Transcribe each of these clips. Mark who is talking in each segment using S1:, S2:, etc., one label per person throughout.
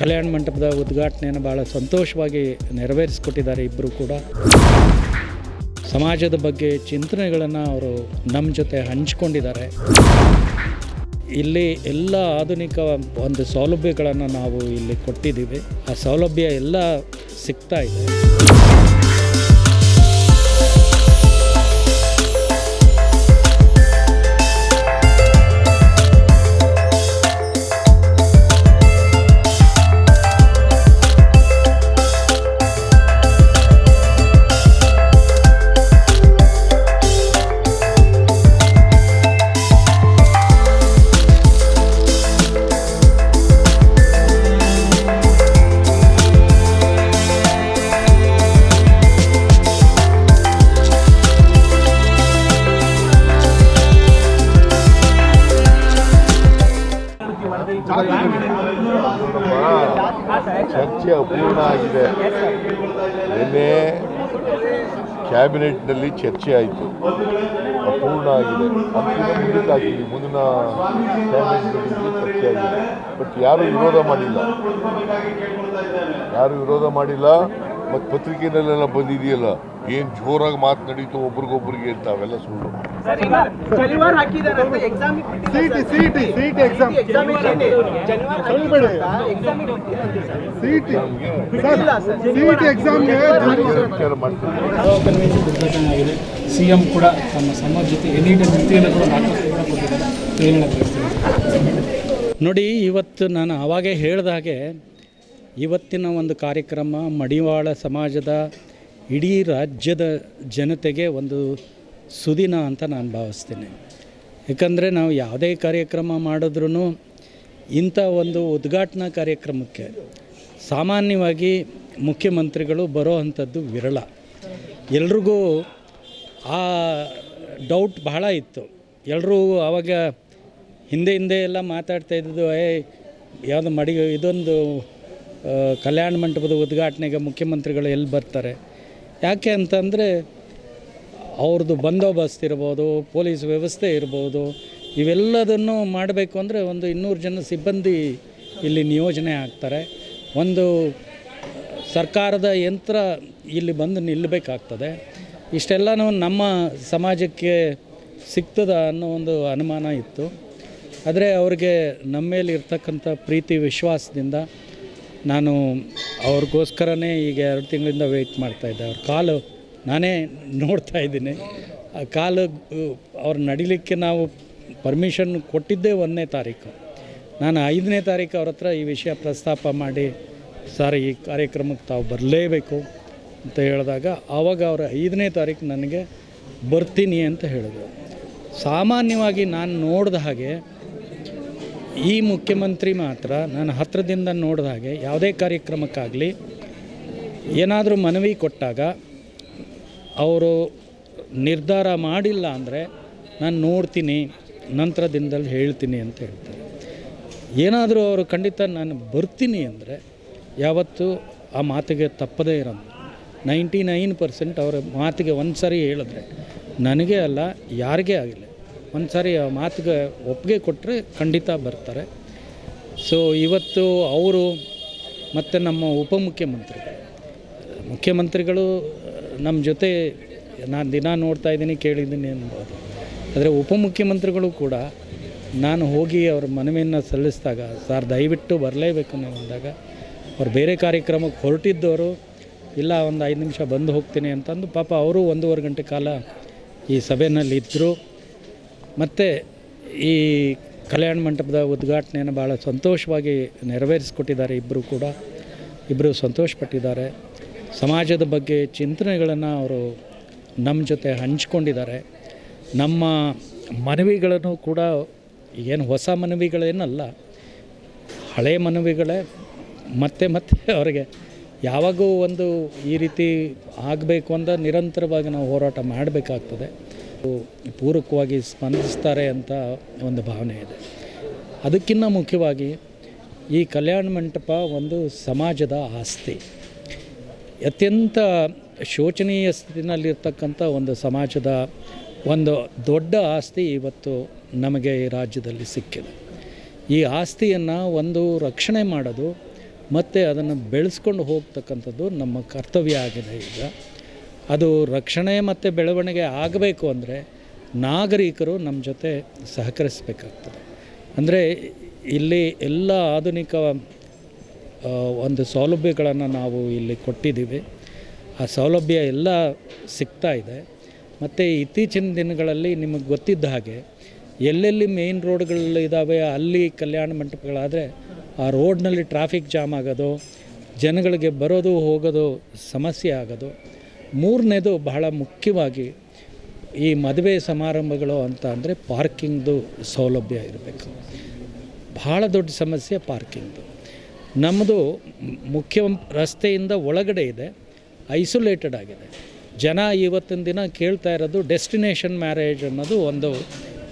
S1: ಕಲ್ಯಾಣ ಮಂಟಪದ ಉದ್ಘಾಟನೆಯನ್ನು ಭಾಳ ಸಂತೋಷವಾಗಿ ನೆರವೇರಿಸಿಕೊಟ್ಟಿದ್ದಾರೆ ಇಬ್ಬರು ಕೂಡ. ಸಮಾಜದ ಬಗ್ಗೆ ಚಿಂತನೆಗಳನ್ನು ಅವರು ನಮ್ಮ ಜೊತೆ ಹಂಚಿಕೊಂಡಿದ್ದಾರೆ. ಇಲ್ಲಿ ಎಲ್ಲ ಆಧುನಿಕ ಒಂದು ಸೌಲಭ್ಯಗಳನ್ನು ನಾವು ಇಲ್ಲಿ ಕೊಟ್ಟಿದ್ದೀವಿ. ಆ ಸೌಲಭ್ಯ ಎಲ್ಲ ಸಿಗ್ತಾ ಇದೆ.
S2: ಚರ್ಚೆ ಅಪೂರ್ಣ ಆಗಿದೆ. ನಿನ್ನೆ ಕ್ಯಾಬಿನೆಟ್ನಲ್ಲಿ ಚರ್ಚೆ ಆಯಿತು. ಅಪೂರ್ಣ ಆಗಿದೆ. ಅದಕ್ಕಿಂತ ಮುಂದಕ್ಕೆ ಹಾಕಿದ್ವಿ ಮುಂದಿನ ಕ್ಯಾಬಿನೆಟ್ನಲ್ಲಿ ಚರ್ಚೆ ಆಗಿದೆ. ಬಟ್ ಯಾರು ವಿರೋಧ ಮಾಡಿಲ್ಲ. ಯಾರು ವಿರೋಧ ಮಾಡಿಲ್ಲ. ಮತ್ತು ಪತ್ರಿಕೆನಲ್ಲೆಲ್ಲ ಬಂದಿದೆಯಲ್ಲ? ಏನು ಜೋರಾಗಿ ಮಾತನಾಡಿತು ಒಬ್ರಿಗೊಬ್ರಿಗೆ ಅಂತ ಅವೆಲ್ಲ ಸುಳ್ಳು.
S3: C T C T C T exam. C T C T ಎಕ್ಸಾಮ್ಗೆ
S1: ಆಗಿದೆ. ಸಿ ಎಂ ಕೂಡ ತಮ್ಮ ಸಮಾಜ ಜೊತೆ ಎನಿ ಟೈಮ್ ನಿಂತಿಯನ್ನು ಕೂಡ ನಾಲ್ಕು ಕೂಡ ಕೊಟ್ಟಿದ್ದಾರೆ. ಏನು ಹೇಳಕ್ ಬಯಸ್ತೀರಿ? ನೋಡಿ ಇವತ್ತು ನಾನು ಅವಾಗೇ ಹೇಳಿದ ಹಾಗೆ ಇವತ್ತಿನ ಒಂದು ಕಾರ್ಯಕ್ರಮ ಮಡಿವಾಳ ಸಮಾಜದ ಇಡೀ ರಾಜ್ಯದ ಜನತೆಗೆ ಒಂದು ಸುದಿನ ಅಂತ ನಾನು ಭಾವಿಸ್ತೀನಿ. ಯಾಕಂದರೆ ನಾವು ಯಾವುದೇ ಕಾರ್ಯಕ್ರಮ ಮಾಡಿದ್ರೂ ಇಂಥ ಒಂದು ಉದ್ಘಾಟನಾ ಕಾರ್ಯಕ್ರಮಕ್ಕೆ ಸಾಮಾನ್ಯವಾಗಿ ಮುಖ್ಯಮಂತ್ರಿಗಳು ಬರೋ ಅಂಥದ್ದು ವಿರಳ. ಎಲ್ರಿಗೂ ಆ ಡೌಟ್ ಬಹಳ ಇತ್ತು. ಎಲ್ಲರೂ ಆವಾಗ ಹಿಂದೆ ಹಿಂದೆ ಎಲ್ಲ ಮಾತಾಡ್ತಾ ಇದ್ದಿದ್ದು, ಏ, ಯಾವುದು ಮಡಿ, ಇದೊಂದು ಕಲ್ಯಾಣ ಮಂಟಪದ ಉದ್ಘಾಟನೆಗೆ ಮುಖ್ಯಮಂತ್ರಿಗಳು ಎಲ್ಲಿ ಬರ್ತಾರೆ? ಯಾಕೆ ಅಂತಂದರೆ ಅವ್ರದ್ದು ಬಂದೋಬಸ್ತ್ ಇರ್ಬೋದು, ಪೊಲೀಸ್ ವ್ಯವಸ್ಥೆ ಇರ್ಬೋದು, ಇವೆಲ್ಲದನ್ನು ಮಾಡಬೇಕು ಅಂದರೆ ಒಂದು ಇನ್ನೂರು ಜನ ಸಿಬ್ಬಂದಿ ಇಲ್ಲಿ ನಿಯೋಜನೆ ಆಗ್ತಾರೆ. ಒಂದು ಸರ್ಕಾರದ ಯಂತ್ರ ಇಲ್ಲಿ ಬಂದು ನಿಲ್ಲಬೇಕಾಗ್ತದೆ ಇಷ್ಟೆಲ್ಲನೂ ನಮ್ಮ ಸಮಾಜಕ್ಕೆ ಸಿಗ್ತದ ಅನ್ನೋ ಒಂದು ಅನುಮಾನ ಇತ್ತು. ಆದರೆ ಅವ್ರಿಗೆ ನಮ್ಮ ಮೇಲೆ ಇರ್ತಕ್ಕಂಥ ಪ್ರೀತಿ, ವಿಶ್ವಾಸದಿಂದ ನಾನು ಅವ್ರಿಗೋಸ್ಕರನೇ ಈಗ ಎರಡು ತಿಂಗಳಿಂದ ವೆಯ್ಟ್ ಮಾಡ್ತಾಯಿದ್ದೆ ಅವ್ರ ಕಾಲು ನಾನೇ ನೋಡ್ತಾ ಇದ್ದೀನಿ. ಕಾಲು ಅವ್ರು ನಡಿಲಿಕ್ಕೆ ನಾವು ಪರ್ಮಿಷನ್ ಕೊಟ್ಟಿದ್ದೇ ಒಂದನೇ ತಾರೀಕು. ನಾನು ಐದನೇ ತಾರೀಕು ಅವ್ರ ಹತ್ರ ಈ ವಿಷಯ ಪ್ರಸ್ತಾಪ ಮಾಡಿ ಸರ್ ಈ ಕಾರ್ಯಕ್ರಮಕ್ಕೆ ತಾವು ಬರಲೇಬೇಕು ಅಂತ ಹೇಳಿದಾಗ ಆವಾಗ ಅವರ ಐದನೇ ತಾರೀಕು ನನಗೆ ಬರ್ತೀನಿ ಅಂತ ಹೇಳಿದರು. ಸಾಮಾನ್ಯವಾಗಿ ನಾನು ನೋಡಿದ ಹಾಗೆ, ಈ ಮುಖ್ಯಮಂತ್ರಿ ಮಾತ್ರ ನಾನು ಹತ್ತಿರದಿಂದ ನೋಡಿದ ಹಾಗೆ, ಯಾವುದೇ ಕಾರ್ಯಕ್ರಮಕ್ಕಾಗಲಿ ಏನಾದರೂ ಮನವಿ ಕೊಟ್ಟಾಗ ಅವರು ನಿರ್ಧಾರ ಮಾಡಿಲ್ಲ ಅಂದರೆ ನಾನು ನೋಡ್ತೀನಿ ನಂತರ ದಿನದಲ್ಲಿ ಹೇಳ್ತೀನಿ ಅಂತ ಹೇಳ್ತಾರೆ. ಏನಾದರೂ ಅವರು ಖಂಡಿತ ನಾನು ಬರ್ತೀನಿ ಅಂದರೆ ಯಾವತ್ತೂ ಆ ಮಾತಿಗೆ ತಪ್ಪದೇ ಇರೋದು. ನೈಂಟಿ ನೈನ್ ಪರ್ಸೆಂಟ್ ಅವರ ಮಾತಿಗೆ ಒಂದು ಸಾರಿ ಹೇಳಿದ್ರೆ ನನಗೆ ಅಲ್ಲ, ಯಾರಿಗೇ ಆಗಿಲ್ಲ. ಒಂದು ಸಾರಿ ಆ ಮಾತಿಗೆ ಒಪ್ಪಿಗೆ ಕೊಟ್ಟರೆ ಖಂಡಿತ ಬರ್ತಾರೆ. ಸೊ ಇವತ್ತು ಅವರು ಮತ್ತು ನಮ್ಮ ಉಪಮುಖ್ಯಮಂತ್ರಿಗಳು ಮುಖ್ಯಮಂತ್ರಿಗಳು ನಮ್ಮ ಜೊತೆ ನಾನು ದಿನ ನೋಡ್ತಾ ಇದ್ದೀನಿ, ಕೇಳಿದ್ದೀನಿ ಅನ್ಬೋದು. ಆದರೆ ಉಪಮುಖ್ಯಮಂತ್ರಿಗಳು ಕೂಡ ನಾನು ಹೋಗಿ ಅವ್ರ ಮನವಿಯನ್ನು ಸಲ್ಲಿಸಿದಾಗ, ಸರ್ ದಯವಿಟ್ಟು ಬರಲೇಬೇಕು ನೀವು ಅಂದಾಗ, ಅವ್ರು ಬೇರೆ ಕಾರ್ಯಕ್ರಮಕ್ಕೆ ಹೊರಟಿದ್ದವರು, ಇಲ್ಲ ಒಂದು ಐದು ನಿಮಿಷ ಬಂದು ಹೋಗ್ತೀನಿ ಅಂತಂದು ಪಾಪ ಅವರು ಒಂದೂವರೆ ಗಂಟೆ ಕಾಲ ಈ ಸಭೆಯಲ್ಲಿ ಇದ್ದರು ಮತ್ತು ಈ ಕಲ್ಯಾಣ ಮಂಟಪದ ಉದ್ಘಾಟನೆಯನ್ನು ಭಾಳ ಸಂತೋಷವಾಗಿ ನೆರವೇರಿಸಿಕೊಟ್ಟಿದ್ದಾರೆ ಇಬ್ಬರು ಕೂಡ. ಇಬ್ಬರು ಸಂತೋಷಪಟ್ಟಿದ್ದಾರೆ. ಸಮಾಜದ ಬಗ್ಗೆ ಚಿಂತನೆಗಳನ್ನು ಅವರು ನಮ್ಮ ಜೊತೆ ಹಂಚ್ಕೊಂಡಿದ್ದಾರೆ. ನಮ್ಮ ಮನವಿಗಳನ್ನು ಕೂಡ ಏನು ಹೊಸ ಮನವಿಗಳೇನಲ್ಲ, ಹಳೆ ಮನವಿಗಳೇ. ಮತ್ತೆ ಮತ್ತೆ ಅವರಿಗೆ ಯಾವಾಗೂ ಒಂದು ಈ ರೀತಿ ಆಗಬೇಕು ಅಂತ ನಿರಂತರವಾಗಿ ನಾವು ಹೋರಾಟ ಮಾಡಬೇಕಾಗ್ತದೆ. ಪೂರಕವಾಗಿ ಸ್ಪಂದಿಸ್ತಾರೆ ಅಂತ ಒಂದು ಭಾವನೆ ಇದೆ. ಅದಕ್ಕಿಂತ ಮುಖ್ಯವಾಗಿ ಈ ಕಲ್ಯಾಣ ಮಂಟಪ ಒಂದು ಸಮಾಜದ ಆಸ್ತಿ. ಅತ್ಯಂತ ಶೋಚನೀಯ ಸ್ಥಿತಿನಲ್ಲಿರ್ತಕ್ಕಂಥ ಒಂದು ಸಮಾಜದ ಒಂದು ದೊಡ್ಡ ಆಸ್ತಿ ಇವತ್ತು ನಮಗೆ ಈ ರಾಜ್ಯದಲ್ಲಿ ಸಿಕ್ಕಿದೆ. ಈ ಆಸ್ತಿಯನ್ನು ಒಂದು ರಕ್ಷಣೆ ಮಾಡೋದು ಮತ್ತು ಅದನ್ನು ಬೆಳೆಸ್ಕೊಂಡು ಹೋಗ್ತಕ್ಕಂಥದ್ದು ನಮ್ಮ ಕರ್ತವ್ಯ ಆಗಿದೆ ಈಗ. ಅದು ರಕ್ಷಣೆ ಮತ್ತು ಬೆಳವಣಿಗೆ ಆಗಬೇಕು ಅಂದರೆ ನಾಗರಿಕರು ನಮ್ಮ ಜೊತೆ ಸಹಕರಿಸಬೇಕಾಗ್ತದೆ. ಅಂದರೆ ಇಲ್ಲಿ ಎಲ್ಲ ಆಧುನಿಕ ಒಂದು ಸೌಲಭ್ಯಗಳನ್ನು ನಾವು ಇಲ್ಲಿ ಕೊಟ್ಟಿದ್ದೀವಿ. ಆ ಸೌಲಭ್ಯ ಎಲ್ಲ ಸಿಗ್ತಾ ಇದೆ. ಮತ್ತು ಇತ್ತೀಚಿನ ದಿನಗಳಲ್ಲಿ ನಿಮಗೆ ಗೊತ್ತಿದ್ದ ಹಾಗೆ ಎಲ್ಲೆಲ್ಲಿ ಮೇಯ್ನ್ ರೋಡ್ಗಳು ಇದ್ದಾವೆ ಅಲ್ಲಿ ಕಲ್ಯಾಣ ಮಂಟಪಗಳಾದರೆ ಆ ರೋಡ್ನಲ್ಲಿ ಟ್ರಾಫಿಕ್ ಜಾಮ್ ಆಗೋದು, ಜನಗಳಿಗೆ ಬರೋದು, ಹೋಗೋದು ಸಮಸ್ಯೆ ಆಗೋದು. ಮೂರನೇದು ಬಹಳ ಮುಖ್ಯವಾಗಿ ಈ ಮದುವೆ ಸಮಾರಂಭಗಳು ಅಂತ ಅಂದರೆ ಪಾರ್ಕಿಂಗ್ದು ಸೌಲಭ್ಯ ಇರಬೇಕು. ಭಾಳ ದೊಡ್ಡ ಸಮಸ್ಯೆ ಪಾರ್ಕಿಂಗ್ದು ನಮ್ಮದು ಮುಖ್ಯ ರಸ್ತೆಯಿಂದ ಒಳಗಡೆ ಇದೆ ಐಸೋಲೇಟೆಡ್ ಆಗಿದೆ. ಜನ ಇವತ್ತಿನ ದಿನ ಕೇಳ್ತಾ ಇರೋದು ಡೆಸ್ಟಿನೇಷನ್ ಮ್ಯಾರೇಜ್ ಅನ್ನೋದು ಒಂದು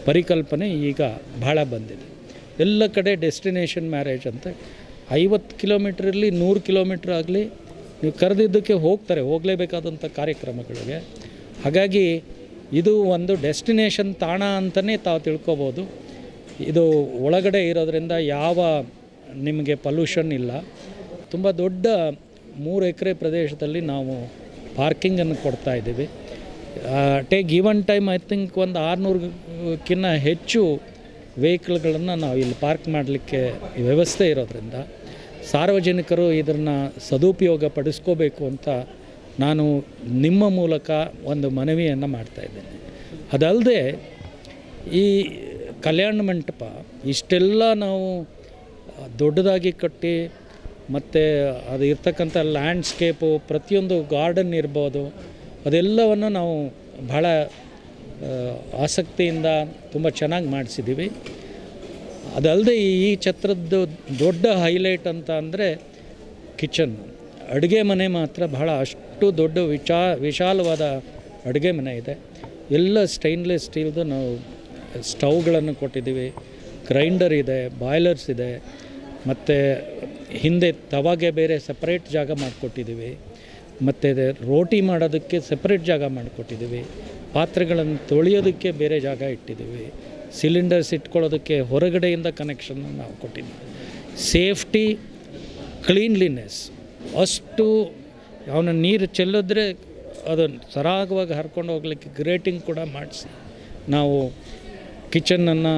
S1: ಪರಿಕಲ್ಪನೆ ಈಗ ಭಾಳ ಬಂದಿದೆ. ಎಲ್ಲ ಕಡೆ ಡೆಸ್ಟಿನೇಷನ್ ಮ್ಯಾರೇಜ್ ಅಂತ ಐವತ್ತು ಕಿಲೋಮೀಟ್ರ್ ಇರಲಿ, ನೂರು ಕಿಲೋಮೀಟ್ರ್ ಆಗಲಿ, ನೀವು ಕರೆದಿದ್ದಕ್ಕೆ ಹೋಗ್ತಾರೆ, ಹೋಗಲೇಬೇಕಾದಂಥ ಕಾರ್ಯಕ್ರಮಗಳಿಗೆ. ಹಾಗಾಗಿ ಇದು ಒಂದು ಡೆಸ್ಟಿನೇಷನ್ ತಾಣ ಅಂತಲೇ ತಾವು ತಿಳ್ಕೊಬೋದು. ಇದು ಒಳಗಡೆ ಇರೋದರಿಂದ ಯಾವ ನಿಮಗೆ ಪಲ್ಯೂಷನ್ ಇಲ್ಲ. ತುಂಬ ದೊಡ್ಡ ಮೂರು ಎಕರೆ ಪ್ರದೇಶದಲ್ಲಿ ನಾವು ಪಾರ್ಕಿಂಗನ್ನು ಕೊಡ್ತಾ ಇದ್ದೀವಿ. Take even time I think ಒಂದು ಆರುನೂರಕ್ಕಿಂತ ಹೆಚ್ಚು ವೆಹಿಕಲ್ಗಳನ್ನು ನಾವು ಇಲ್ಲಿ ಪಾರ್ಕ್ ಮಾಡಲಿಕ್ಕೆ ವ್ಯವಸ್ಥೆ ಇರೋದ್ರಿಂದ ಸಾರ್ವಜನಿಕರು ಇದನ್ನು ಸದುಪಯೋಗ ಪಡಿಸ್ಕೋಬೇಕು ಅಂತ ನಾನು ನಿಮ್ಮ ಮೂಲಕ ಒಂದು ಮನವಿಯನ್ನು ಮಾಡ್ತಾಯಿದ್ದೇನೆ ಅದಲ್ಲದೆ ಈ ಕಲ್ಯಾಣ ಮಂಟಪ, ಇಷ್ಟೆಲ್ಲ ನಾವು ದೊಡ್ಡದಾಗಿ ಕಟ್ಟಿ ಮತ್ತು ಅದು ಇರ್ತಕ್ಕಂಥ ಲ್ಯಾಂಡ್ಸ್ಕೇಪು ಪ್ರತಿಯೊಂದು ಗಾರ್ಡನ್ ಇರ್ಬೋದು, ಅದೆಲ್ಲವನ್ನು ನಾವು ಭಾಳ ಆಸಕ್ತಿಯಿಂದ ತುಂಬ ಚೆನ್ನಾಗಿ ಮಾಡಿಸಿದ್ದೀವಿ. ಅದಲ್ಲದೆ ಈ ಛತ್ರದ್ದು ದೊಡ್ಡ ಹೈಲೈಟ್ ಅಂತ ಅಂದರೆ ಕಿಚನ್. ಅಡುಗೆ ಮನೆ ಮಾತ್ರ ಬಹಳ ಅಷ್ಟು ದೊಡ್ಡ ವಿಚಾ, ವಿಶಾಲವಾದ ಅಡುಗೆ ಮನೆ ಇದೆ. ಎಲ್ಲ ಸ್ಟೈನ್ಲೆಸ್ ಸ್ಟೀಲ್ದು ನಾವು ಸ್ಟವ್ಗಳನ್ನು ಕೊಟ್ಟಿದ್ದೀವಿ. ಗ್ರೈಂಡರ್ ಇದೆ, ಬಾಯ್ಲರ್ಸ್ ಇದೆ, ಮತ್ತು ಹಿಂದೆ ತವಾಗೆ ಬೇರೆ ಸಪ್ರೇಟ್ ಜಾಗ ಮಾಡಿಕೊಟ್ಟಿದ್ದೀವಿ, ಮತ್ತು ರೋಟಿ ಮಾಡೋದಕ್ಕೆ ಸಪ್ರೇಟ್ ಜಾಗ ಮಾಡಿಕೊಟ್ಟಿದ್ದೀವಿ, ಪಾತ್ರೆಗಳನ್ನು ತೊಳೆಯೋದಕ್ಕೆ ಬೇರೆ ಜಾಗ ಇಟ್ಟಿದ್ದೀವಿ ಸಿಲಿಂಡರ್ಸ್ ಇಟ್ಕೊಳ್ಳೋದಕ್ಕೆ ಹೊರಗಡೆಯಿಂದ ಕನೆಕ್ಷನ್ ನಾವು ಕೊಟ್ಟಿದ್ದೀವಿ. ಸೇಫ್ಟಿ ಕ್ಲೀನ್ಲಿನೆಸ್ ಅಷ್ಟು ಅವನ ನೀರು ಚೆಲ್ಲಿದ್ರೆ ಅದನ್ನು ಸರಾಗವಾಗಿ ಹರ್ಕೊಂಡು ಹೋಗ್ಲಿಕ್ಕೆ ಗ್ರೇಟಿಂಗ್ ಕೂಡ ಮಾಡಿಸಿ ನಾವು ಕಿಚನನ್ನು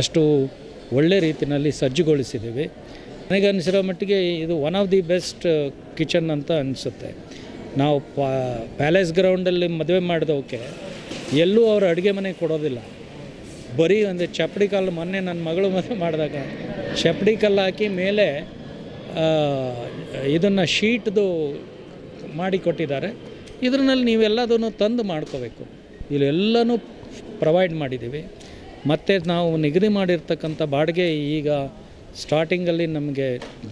S1: ಅಷ್ಟು ಒಳ್ಳೆ ರೀತಿಯಲ್ಲಿ ಸಜ್ಜುಗೊಳಿಸಿದ್ದೀವಿ. ನನಗೆ ಅನಿಸಿರೋ ಮಟ್ಟಿಗೆ ಇದು one of the best kitchen ಅಂತ ಅನಿಸುತ್ತೆ. ನಾವು ಪಾ ಪ್ಯಾಲೇಸ್ ಗ್ರೌಂಡಲ್ಲಿ ಮದುವೆ ಮಾಡಿದವಕ್ಕೆ ಎಲ್ಲೂ ಅವರು ಅಡುಗೆ ಮನೆ ಕೊಡೋದಿಲ್ಲ. ಬರೀ ಒಂದು ಚಪ್ಪಡಿ ಕಲ್ಲು ಮೊನ್ನೆ ನನ್ನ ಮಗಳು ಮದುವೆ ಮಾಡಿದಾಗ ಚಪ್ಪಡಿ ಕಲ್ಲು ಹಾಕಿ ಮೇಲೆ ಇದನ್ನು ಶೀಟ್ದು ಮಾಡಿ ಕೊಟ್ಟಿದ್ದಾರೆ. ಇದ್ರಲ್ಲಿ ನೀವೆಲ್ಲದನ್ನು ತಂದು ಮಾಡ್ಕೋಬೇಕು. ಇಲ್ಲೆಲ್ಲನೂ ಪ್ರೊವೈಡ್ ಮಾಡಿದ್ದೀವಿ. ಮತ್ತು ನಾವು ನಿಗದಿ ಮಾಡಿರ್ತಕ್ಕಂಥ ಬಾಡಿಗೆ ಈಗ ಸ್ಟಾರ್ಟಿಂಗಲ್ಲಿ ನಮಗೆ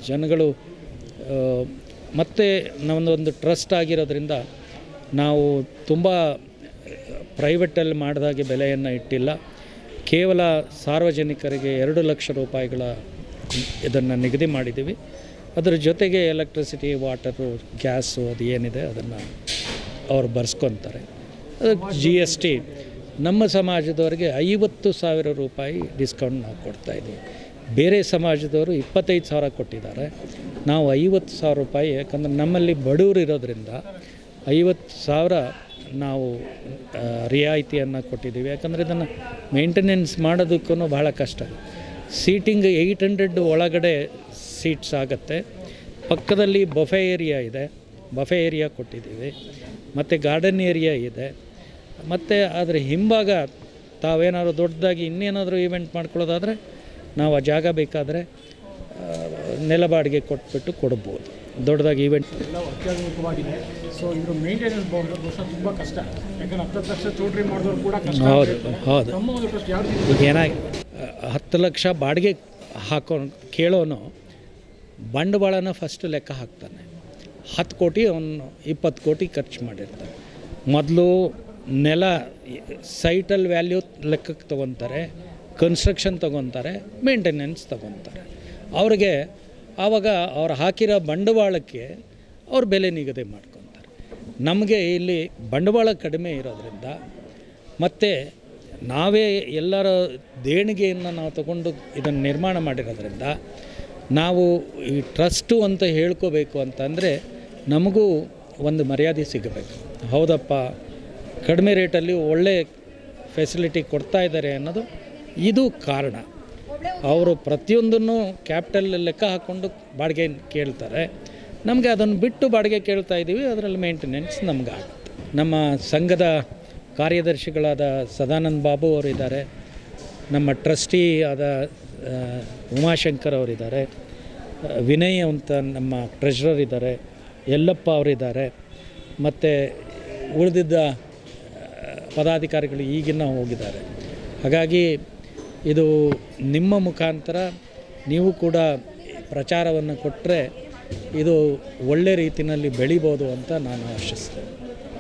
S1: ಜನಗಳು ಮತ್ತೆ ನಮ್ಮದೊಂದು ಟ್ರಸ್ಟ್ ಆಗಿರೋದ್ರಿಂದ ನಾವು ತುಂಬ ಪ್ರೈವೇಟಲ್ಲಿ ಮಾಡಿದಾಗೆ ಬೆಲೆಯನ್ನು ಇಟ್ಟಿಲ್ಲ. ಕೇವಲ ಸಾರ್ವಜನಿಕರಿಗೆ ಎರಡು ಲಕ್ಷ ರೂಪಾಯಿಗಳ ಇದನ್ನು ನಿಗದಿ ಮಾಡಿದ್ದೀವಿ. ಅದರ ಜೊತೆಗೆ ಎಲೆಕ್ಟ್ರಿಸಿಟಿ, ವಾಟರು, ಗ್ಯಾಸು ಅದು ಏನಿದೆ ಅದನ್ನು ಅವ್ರು ಬರ್ಸ್ಕೊತಾರೆ. ಜಿ ಎಸ್ ಟಿ ನಮ್ಮ ಸಮಾಜದವರಿಗೆ ಐವತ್ತು ಸಾವಿರ ರೂಪಾಯಿ ಡಿಸ್ಕೌಂಟ್ ನಾವು ಕೊಡ್ತಾಯಿದ್ದೀವಿ ಬೇರೆ ಸಮಾಜದವರು ಇಪ್ಪತ್ತೈದು ಸಾವಿರ ಕೊಟ್ಟಿದ್ದಾರೆ. ನಾವು ಐವತ್ತು ಸಾವಿರ ರೂಪಾಯಿ, ಯಾಕಂದರೆ ನಮ್ಮಲ್ಲಿ ಬಡವರು ಇರೋದ್ರಿಂದ ಐವತ್ತು ಸಾವಿರ ನಾವು ರಿಯಾಯಿತಿಯನ್ನು ಕೊಟ್ಟಿದ್ದೀವಿ. ಯಾಕಂದರೆ ಇದನ್ನು ಮೇಂಟೆನೆನ್ಸ್ ಮಾಡೋದಕ್ಕೂ ಬಹಳ ಕಷ್ಟ. ಸೀಟಿಂಗ್ ಏಯ್ಟ್ ಹಂಡ್ರೆಡ್ ಒಳಗಡೆ ಸೀಟ್ಸ್ ಆಗುತ್ತೆ. ಪಕ್ಕದಲ್ಲಿ ಬಫೆ ಏರಿಯಾ ಇದೆ. ಬಫೆ ಏರಿಯಾ ಕೊಟ್ಟಿದ್ದೀವಿ. ಮತ್ತು ಗಾರ್ಡನ್ ಏರಿಯಾ ಇದೆ. ಮತ್ತು ಆದರೆ ಹಿಂಭಾಗ ತಾವೇನಾದ್ರು ದೊಡ್ಡದಾಗಿ ಇನ್ನೇನಾದರೂ ಈವೆಂಟ್ ಮಾಡ್ಕೊಳ್ಳೋದಾದರೆ ನಾವು ಆ ಜಾಗ ಬೇಕಾದರೆ ನೆಲ ಬಾಡಿಗೆ ಕೊಟ್ಬಿಟ್ಟು ಕೊಡ್ಬೋದು. ದೊಡ್ಡದಾಗಿ ಈವೆಂಟ್
S4: ಎಲ್ಲ ಅತ್ಯಾಧುನಿಕವಾಗಿದೆ. ಸೊ ಇದ್ರ ಮೇಂಟೆನೆನ್ಸ್ ಬಹುಶಃ ತುಂಬ ಕಷ್ಟ. ಯಾಕಂದ್ರೆ ಹತ್ತತ್ತು ಲಕ್ಷ ಚೌಟ್ರಿ ಮಾಡಿದ್ರು ಕೂಡ ಕಷ್ಟ
S1: ಹೌದು ಹೌದು. ಈಗ ಏನಾಗಿ ಹತ್ತು ಲಕ್ಷ ಬಾಡಿಗೆ ಹಾಕೋ ಕೇಳೋನು ಬಂಡವಾಳನ ಫಸ್ಟ್ ಲೆಕ್ಕ ಹಾಕ್ತಾನೆ. ಹತ್ತು ಕೋಟಿ ಅವನು ಇಪ್ಪತ್ತು ಕೋಟಿ ಖರ್ಚು ಮಾಡಿರ್ತಾನೆ. ಮೊದಲು ನೆಲ, ಸೈಟಲ್ ವ್ಯಾಲ್ಯೂ ಲೆಕ್ಕಕ್ಕೆ ತೊಗೊತಾರೆ ಕನ್ಸ್ಟ್ರಕ್ಷನ್ ತೊಗೊತಾರೆ ಮೇಂಟೆನೆನ್ಸ್ ತೊಗೊತಾರೆ. ಅವ್ರಿಗೆ ಆವಾಗ ಅವ್ರು ಹಾಕಿರೋ ಬಂಡವಾಳಕ್ಕೆ ಅವ್ರು ಬೆಲೆ ನಿಗದಿ ಮಾಡ್ಕೊತಾರೆ. ನಮಗೆ ಇಲ್ಲಿ ಬಂಡವಾಳ ಕಡಿಮೆ ಇರೋದ್ರಿಂದ ಮತ್ತು ನಾವೇ ಎಲ್ಲರ ದೇಣಿಗೆಯನ್ನು ನಾವು ತಗೊಂಡು ಇದನ್ನು ನಿರ್ಮಾಣ ಮಾಡಿರೋದ್ರಿಂದ ನಾವು ಈ ಟ್ರಸ್ಟು ಅಂತ ಹೇಳ್ಕೋಬೇಕು ಅಂತಂದರೆ ನಮಗೂ ಒಂದು ಮರ್ಯಾದೆ ಸಿಗಬೇಕು. ಹೌದಪ್ಪ? ಕಡಿಮೆ ರೇಟಲ್ಲಿ ಒಳ್ಳೆ ಫೆಸಿಲಿಟಿ ಕೊಡ್ತಾ ಇದ್ದಾರೆ ಅನ್ನೋದು ಇದು ಕಾರಣ. ಅವರು ಪ್ರತಿಯೊಂದನ್ನು ಕ್ಯಾಪಿಟಲ್ ಲೆಕ್ಕ ಹಾಕ್ಕೊಂಡು ಬಾಡಿಗೆ ಕೇಳ್ತಾರೆ. ನಮಗೆ ಅದನ್ನು ಬಿಟ್ಟು ಬಾಡಿಗೆ ಕೇಳ್ತಾ ಇದ್ದೀವಿ, ಅದರಲ್ಲಿ ಮೇಂಟೆನೆನ್ಸ್ ನಮ್ಗೆ ಆಗುತ್ತೆ. ನಮ್ಮ ಸಂಘದ ಕಾರ್ಯದರ್ಶಿಗಳಾದ ಸದಾನಂದ ಬಾಬು ಅವರಿದ್ದಾರೆ ನಮ್ಮ ಟ್ರಸ್ಟಿ ಆದ ಉಮಾಶಂಕರ್ ಅವರಿದ್ದಾರೆ ವಿನಯ್ ಅಂತ ನಮ್ಮ ಟ್ರೆಷರರ್ ಇದ್ದಾರೆ, ಯಲ್ಲಪ್ಪ ಅವರಿದ್ದಾರೆ, ಮತ್ತು ಉಳಿದಿದ್ದ ಪದಾಧಿಕಾರಿಗಳು ಈಗಿನ ಹೋಗಿದ್ದಾರೆ. ಹಾಗಾಗಿ ಇದು ನಿಮ್ಮ ಮುಖಾಂತರ ನೀವು ಕೂಡ ಪ್ರಚಾರವನ್ನು ಕೊಟ್ಟರೆ ಇದು ಒಳ್ಳೆ ರೀತಿಯಲ್ಲಿ ಬೆಳಿಬೋದು ಅಂತ ನಾನು ಆಶಿಸ್ತೇನೆ.